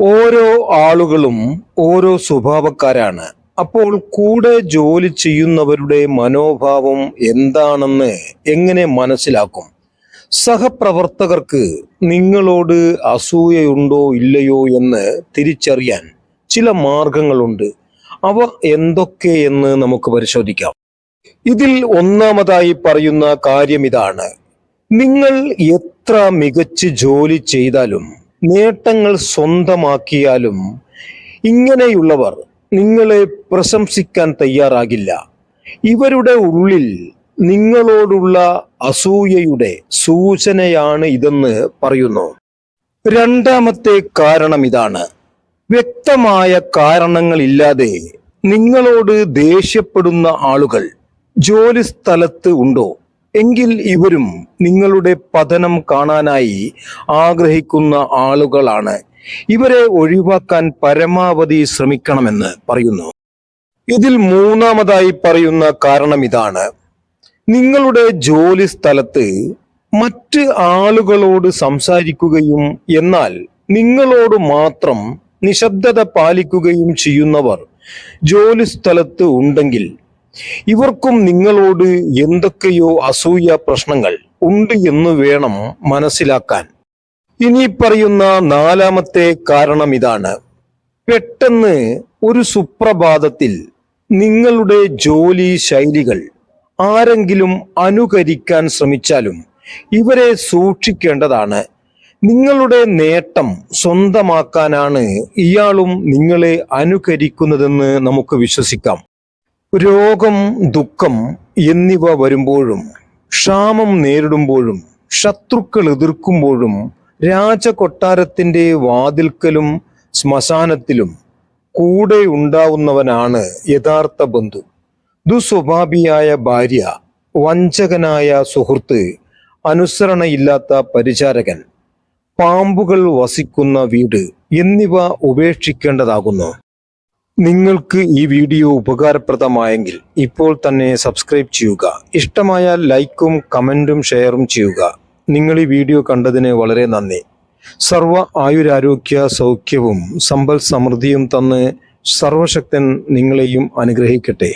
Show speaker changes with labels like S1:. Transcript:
S1: ഓരോ ആളുകളും ഓരോ സ്വഭാവക്കാരാണ്. അപ്പോൾ കൂടെ ജോലി ചെയ്യുന്നവരുടെ മനോഭാവം എന്താണെന്ന് എങ്ങനെ മനസ്സിലാക്കും? സഹപ്രവർത്തകർക്ക് നിങ്ങളോട് അസൂയയുണ്ടോ ഇല്ലയോ എന്ന് തിരിച്ചറിയാൻ ചില മാർഗങ്ങളുണ്ട്. അവ എന്തൊക്കെയെന്ന് നമുക്ക് പരിശോധിക്കാം. ഇതിൽ ഒന്നാമതായി പറയുന്ന കാര്യം ഇതാണ്. നിങ്ങൾ എത്ര മികച്ച് ജോലി ചെയ്താലും നേട്ടങ്ങൾ സ്വന്തമാക്കിയാലും ഇങ്ങനെയുള്ളവർ നിങ്ങളെ പ്രശംസിക്കാൻ തയ്യാറാകില്ല. ഇവരുടെ ഉള്ളിൽ നിങ്ങളോടുള്ള അസൂയയുടെ സൂചനയാണ് ഇതെന്ന് പറയുന്നു. രണ്ടാമത്തെ കാരണം ഇതാണ്. വ്യക്തമായ കാരണങ്ങളില്ലാതെ നിങ്ങളോട് ദേഷ്യപ്പെടുന്ന ആളുകൾ ജോലി സ്ഥലത്ത് ഉണ്ടോ? എങ്കിൽ ഇവരും നിങ്ങളുടെ പതനം കാണാനായി ആഗ്രഹിക്കുന്ന ആളുകളാണ്. ഇവരെ ഒഴിവാക്കാൻ പരമാവധി ശ്രമിക്കണമെന്ന് പറയുന്നു. ഇതിൽ മൂന്നാമതായി പറയുന്ന കാരണം ഇതാണ്. നിങ്ങളുടെ ജോലി സ്ഥലത്ത് മറ്റ് ആളുകളോട് സംസാരിക്കുകയും എന്നാൽ നിങ്ങളോട് മാത്രം നിശബ്ദത പാലിക്കുകയും ചെയ്യുന്നവർ ജോലി സ്ഥലത്ത് ഉണ്ടെങ്കിൽ ഇവർക്കും നിങ്ങളോട് എന്തൊക്കെയോ അസൂയ പ്രശ്നങ്ങൾ ഉണ്ട് എന്ന് വേണം മനസ്സിലാക്കാൻ. ഇനി പറയുന്ന നാലാമത്തെ കാരണം ഇതാണ്. പെട്ടെന്ന് ഒരു സുപ്രഭാതത്തിൽ നിങ്ങളുടെ ജോലി ശൈലികൾ ആരെങ്കിലും അനുകരിക്കാൻ ശ്രമിച്ചാലും ഇവരെ സൂക്ഷിക്കേണ്ടതാണ്. നിങ്ങളുടെ നേട്ടം സ്വന്തമാക്കാനാണ് ഇയാളും നിങ്ങളെ അനുകരിക്കുന്നതെന്ന് നമുക്ക് വിശ്വസിക്കാം. രോഗം ദുഃഖം എന്നിവ വരുമ്പോഴും ക്ഷാമം നേരിടുമ്പോഴും ശത്രുക്കൾ എതിർക്കുമ്പോഴും രാജകൊട്ടാരത്തിന്റെ വാതിൽക്കലും ശ്മശാനത്തിലും കൂടെ ഉണ്ടാവുന്നവനാണ് യഥാർത്ഥ ബന്ധു. ദുസ്വഭാവിയായ ഭാര്യ വഞ്ചകനായ സുഹൃത്ത് അനുസരണയില്ലാത്ത പരിചാരകൻ പാമ്പുകൾ വസിക്കുന്ന വീട് എന്നിവ ഉപേക്ഷിക്കേണ്ടതാകുന്നു. നിങ്ങൾക്ക് ഈ വീഡിയോ ഉപകാരപ്രദമായെങ്കിൽ ഇപ്പോൾ തന്നെ സബ്സ്ക്രൈബ് ചെയ്യുക. ഇഷ്ടമായാൽ ലൈക്കും കമന്റും ഷെയറും ചെയ്യുക. നിങ്ങൾ ഈ വീഡിയോ കണ്ടതിന് വളരെ നന്ദി. സർവ ആയുരാരോഗ്യ സൗഖ്യവും സമ്പൽ സമൃദ്ധിയും തന്ന് സർവശക്തൻ നിങ്ങളെയും അനുഗ്രഹിക്കട്ടെ.